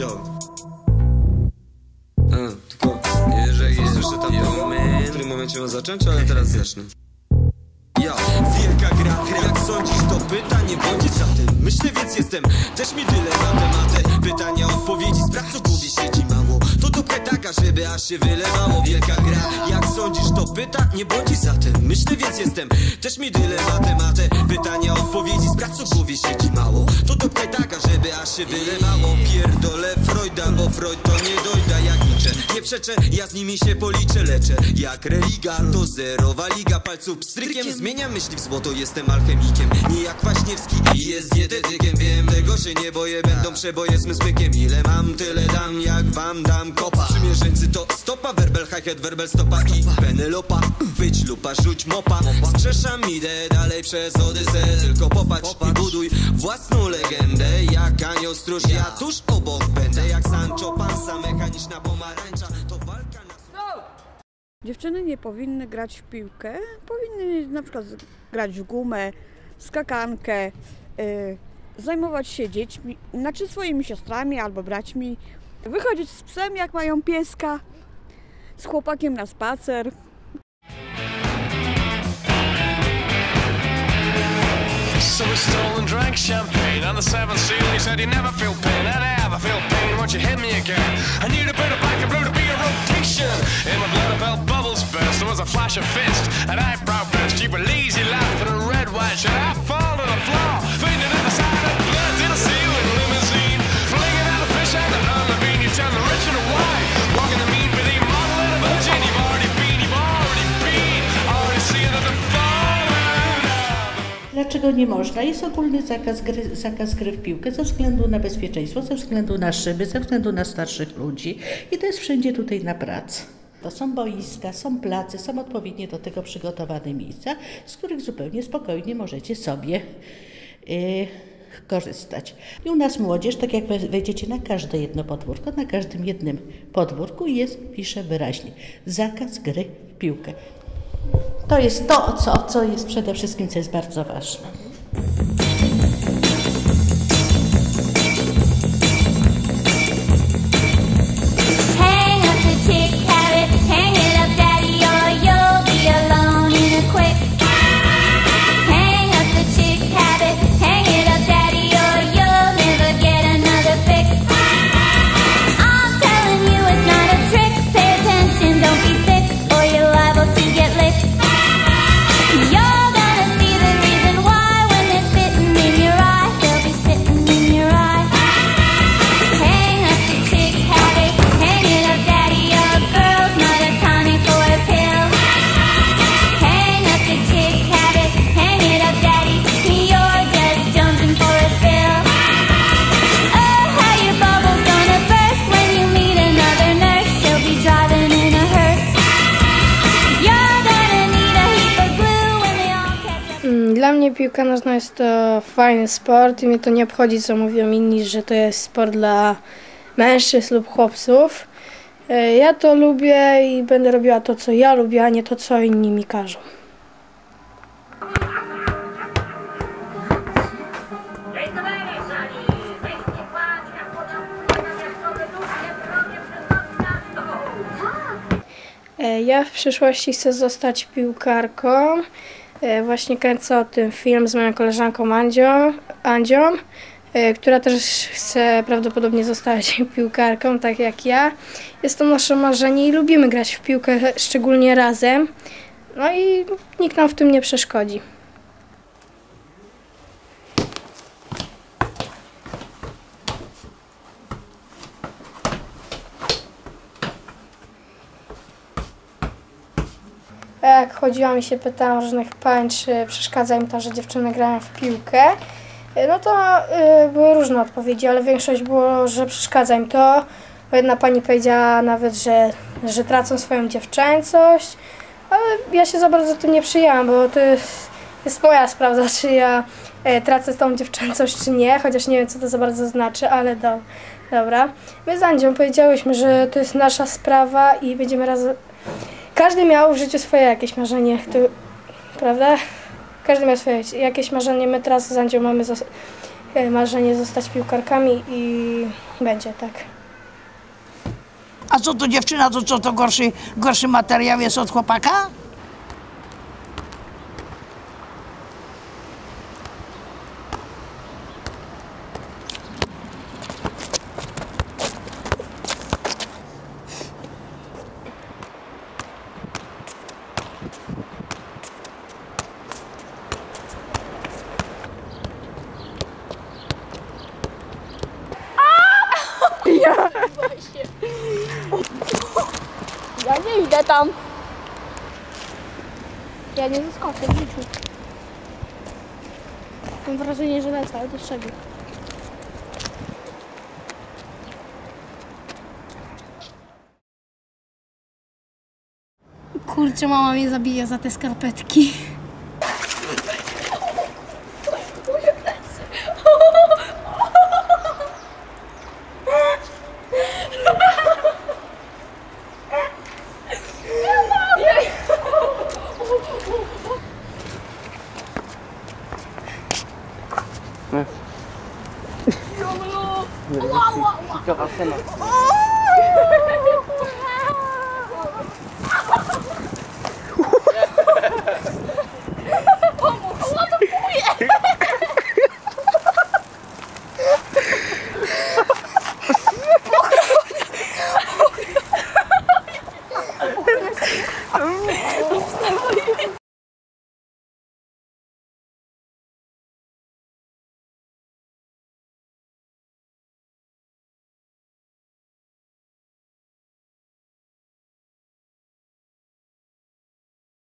Yo. A, tylko jeżeli jeszcze tam w którym momencie mam zacząć, ale teraz zacznę. Ja, wielka gra, jak sądzisz to pytanie bądź za tym Myślę więc jestem, też mi tyle na tematy Pytania, odpowiedzi, sprawdź co głowie siedzi mało Dupę taka, żeby aż się wylewało Wielka gra, jak sądzisz to pyta, nie bądź za tym Myślę więc jestem, też mi tyle na tematy Pytania, odpowiedzi, sprawdź co głowie siedzi mało. To dupę taka, żeby aż się wylewało. Pierdolę Freuda, bo Freud to nie dojda jak liczę Nie przeczę, ja z nimi się policzę, leczę. Jak religa, to zerowa liga. Palców pstrykiem zmieniam myśli w złoto. Jestem alchemikiem, nie jak Waśniewski I jest dietetykiem, wiem, tego się nie boję. Będą przeboje z smykiem Ile mam, tyle dam, jak wam dam kopa Przymierzeńcy to stopa, werbel, hi-hat, werbel, stopa. I Penelopa, wyć lupa, rzuć mopa. Skrzeszam idę dalej przez Odyssę Tylko popatrz i buduj własną legendę Jak anioł stróż, ja tuż obok będę Jak Sancho Panza, mechaniczna pomarańcza To walka na... Dziewczyny nie powinny grać w piłkę, powinny na przykład grać w gumę, skakankę, y, zajmować się dziećmi, znaczy swoimi siostrami albo braćmi, wychodzić z psem jak mają pieska, z chłopakiem na spacer. So we stole and drank champagne on the seventh seal. He said, You never feel pain, I'd ever feel pain. Won't you hit me again? I need a bit of and blue to be a rotation. In my blood, I felt bubbles burst. There was a flash of fist, an eyebrow burst. You were lazy laugh and a red white shirt. Dlaczego nie można? Jest ogólny zakaz gry, zakaz gry w piłkę ze względu na bezpieczeństwo, ze względu na szyby, ze względu na starszych ludzi i to jest wszędzie tutaj na pracy. To są boiska, są place, są odpowiednie do tego przygotowane miejsca, z których zupełnie spokojnie możecie sobie yy, korzystać. I u nas młodzież, tak jak we- wejdziecie na każde jedno podwórko, na każdym jednym podwórku jest, pisze wyraźnie, zakaz gry w piłkę. To jest to, co, co jest przede wszystkim, co jest bardzo ważne. Dla mnie piłka nożna jest to fajny sport i mnie to nie obchodzi, co mówią inni, że to jest sport dla mężczyzn lub chłopców. E, Ja to lubię i będę robiła to, co ja lubię, a nie to, co inni mi każą. E, Ja w przyszłości chcę zostać piłkarką. E, Właśnie kręcę o tym film z moją koleżanką Andzią, Andzią e, która też chce prawdopodobnie zostać piłkarką, tak jak ja. Jest to nasze marzenie i lubimy grać w piłkę, szczególnie razem. No i nikt nam w tym nie przeszkodzi. Jak chodziłam i się pytałam różnych pań, czy przeszkadza im to, że dziewczyny grają w piłkę, y, no to y, były różne odpowiedzi, ale większość było, że przeszkadza im to. Jedna pani powiedziała nawet, że, że tracą swoją dziewczęcość, ale ja się za bardzo tym nie przyjęłam, bo to jest, moja sprawa, czy ja e, tracę tą dziewczęcość, czy nie, chociaż nie wiem, co to za bardzo znaczy, ale do, dobra. My z Andzią powiedziałyśmy, że to jest nasza sprawa i będziemy razem... Każdy miał w życiu swoje jakieś marzenie, prawda? Każdy miał swoje jakieś marzenie. My teraz z Andzią mamy zas- e, marzenie zostać piłkarkami i będzie tak. A co to dziewczyna, to co to gorszy, gorszy materiał jest od chłopaka? Ja nie idę tam. Ja nie zaskoczę w życiu. Mam wrażenie, że lecę, ale do czego? Kurczę, mama mnie zabije za te skarpetki. 怎么了？哇哇哇！叫他骗了。